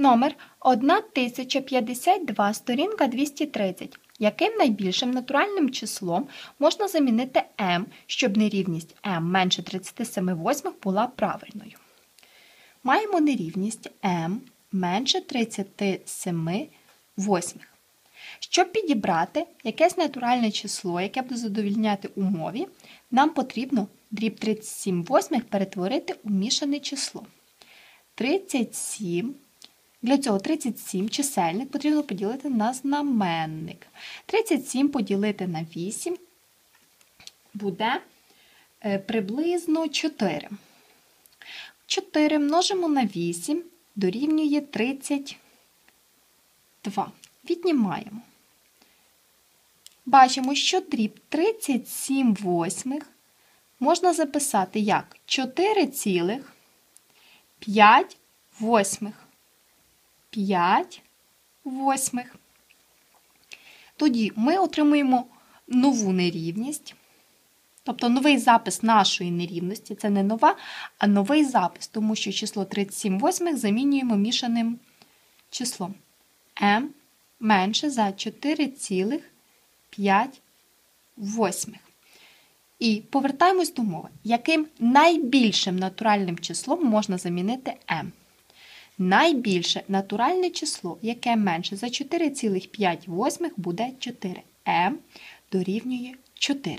Номер 1052, сторінка 230. Яким найбільшим натуральним числом можна замінити m, щоб нерівність m менше 37 восьмих була правильною? Маємо нерівність m менше 37 восьмих. Щоб підібрати якесь натуральне число, яке буде задовільняти умові, нам потрібно дріб 37 восьмих перетворити у мішане число. 37. Для цього 37 чисельник потрібно поділити на знаменник. 37 поділити на 8 буде е, приблизно 4. 4 множимо на 8 дорівнює 32. Віднімаємо. Бачимо, що дріб 37 восьмих можна записати як 4,5 восьмих. 5 восьмих. Тоді ми отримуємо нову нерівність, тобто новий запис нашої нерівності. Це не нова, а новий запис, тому що число 37 восьмих замінюємо мішаним числом m менше за 4,5 восьмих. І повертаємось до мови, яким найбільшим натуральним числом можна замінити m. Найбільше натуральне число, яке менше за 4,5 буде 4. m дорівнює 4.